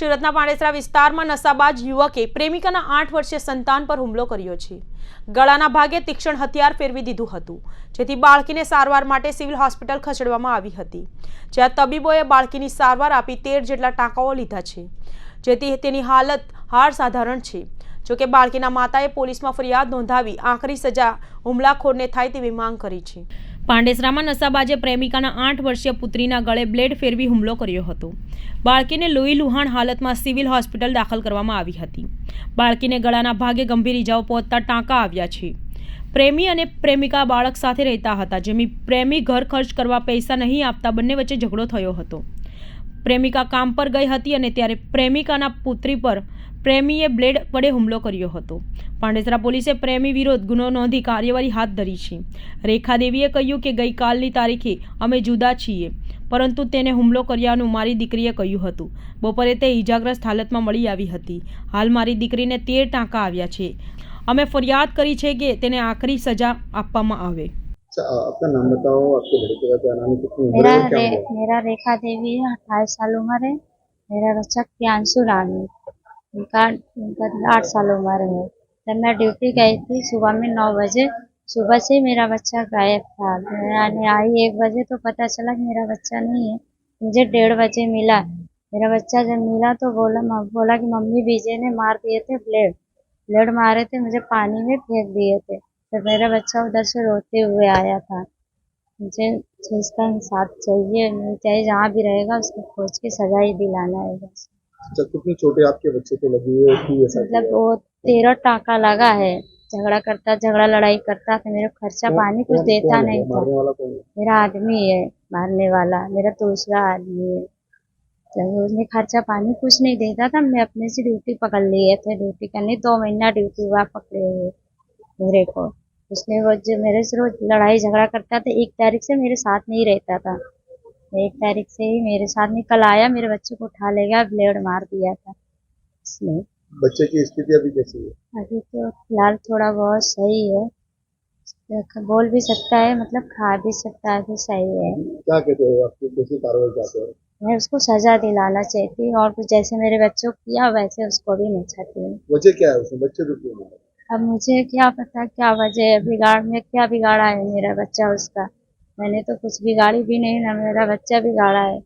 સુરતના પાણેસરા વિસ્તારમાં નશાબાજ યુવકે પ્રેમિકાના આઠ વર્ષીય સંતાન પર હુમલો કર્યો છે. ગળાના ભાગે તીક્ષ્ણ હથિયાર ફેરવી દીધું હતું, જેથી બાળકીને સારવાર માટે સિવિલ હોસ્પિટલ ખસેડવામાં આવી હતી. જ્યાં તબીબોએ બાળકીની સારવાર આપી તેર જેટલા ટાંકાઓ લીધા છે, જેથી તેની હાલત હાર સાધારણ છે. જોકે બાળકીના માતાએ પોલીસમાં ફરિયાદ નોંધાવી આખરી સજા હુમલાખોરને થાય તેવી માંગ કરી છે. પાંડેસરામાં નશાબાજે પ્રેમિકાના આઠ વર્ષીય પુત્રીના ગળે બ્લેડ ફેરવી હુમલો કર્યો હતો. બાળકીને લોહી લુહાણ હાલતમાં સિવિલ હોસ્પિટલ દાખલ કરવામાં આવી હતી. બાળકીને ગળાના ભાગે ગંભીર ઇજાઓ પહોંચતા ટાંકા આવ્યા છે. પ્રેમી અને પ્રેમિકા બાળક સાથે રહેતા હતા, જેમી પ્રેમી ઘર ખર્ચ કરવા પૈસા નહીં આપતા બંને વચ્ચે ઝઘડો થયો હતો. પ્રેમિકા કામ પર ગઈ હતી અને ત્યારે પ્રેમિકાના પુત્રી પર પ્રેમીએ બ્લેડ વડે હુમલો કર્યો હતો પાંડેસરા પોલીસે પ્રેમી વિરોધ ગુનો નોંધી કાર્યવાહી હાથ ધરી છે રેખા દેવીએ કહ્યું કે ગઈકાલની તારીખે અમે જુદા છીએ પરંતુ તેને હુમલો કર્યાનું મારી દીકરીએ કહ્યું હતું બપોરે તે ઈજાગ્રસ્ત હાલતમાં મળી આવી હતી હાલ મારી દીકરીને તેર ટાંકા આવ્યા છે અમે ફરિયાદ કરી છે કે તેને આખરી સજા આપવામાં આવે अच्छा आपका नाम बताओ आपके लड़के का क्या नाम है कितनी उम्र मेरा है क्या रे, हुआ मेरा रेखा देवी है अट्ठाईस साल उम्र है मेरा बच्चा प्रियांशु रानी उनका उनका आठ साल उम्र है। तब मैं ड्यूटी गई थी सुबह में नौ बजे, सुबह से मेरा बच्चा गायब था। मैंने आई एक बजे तो पता चला कि मेरा बच्चा नहीं है। मुझे डेढ़ बजे मिला। मेरा बच्चा जब मिला तो बोला बोला कि मम्मी विजय ने मार दिए थे ब्लेड। ब्लेड मारे थे, मुझे पानी में फेंक दिए थे। तो मेरा बच्चा उधर से रोते हुए आया था। मुझे जिसका इंसाफ चाहिए नहीं जहाँ भी रहेगा उसको खोज के सजा ही दिलाना है। बस अच्छा कितनी चोटें आपके बच्चे को लगी है? मतलब वो तेरह टाका लगा है। झगड़ा करता झगड़ा लड़ाई करता था मेरा खर्चा पानी कुछ देता नहीं था। मेरा आदमी है मारने वाला। मेरा दूसरा आदमी है। जब उसने खर्चा पानी कुछ नहीं देता था मैं अपने से ड्यूटी पकड़ लिए थे ड्यूटी करने दो महीना ड्यूटी हुआ पकड़े हुए मेरे को। उसने वो जो मेरे से रोज लड़ाई झगड़ा करता था। एक तारीख से मेरे साथ नहीं रहता था। एक तारीख से ही मेरे साथ निकल आया मेरे बच्चे को उठा ले गया ब्लेड मार दिया था उसने। बच्चे की स्थिति अभी कैसी है? अभी तो फ़िलहाल थोड़ा बहुत सही है। बोल भी सकता है मतलब खा भी सकता है अभी सही है। क्या कहते हो आपकी कैसी कार्रवाई चाहते हो? मैं उसको सजा दिलाना चाहती हूँ और कुछ जैसे मेरे बच्चों को किया वैसे उसको भी मैं चाहती हूँ। वजह क्या है उसमें? बच्चे को क्यों अब मुझे क्या पता क्या वजह है बिगाड़ में क्या बिगाड़ा है मेरा बच्चा उसका? मैंने तो कुछ बिगाड़ी भी नहीं ना मेरा बच्चा बिगाड़ा है।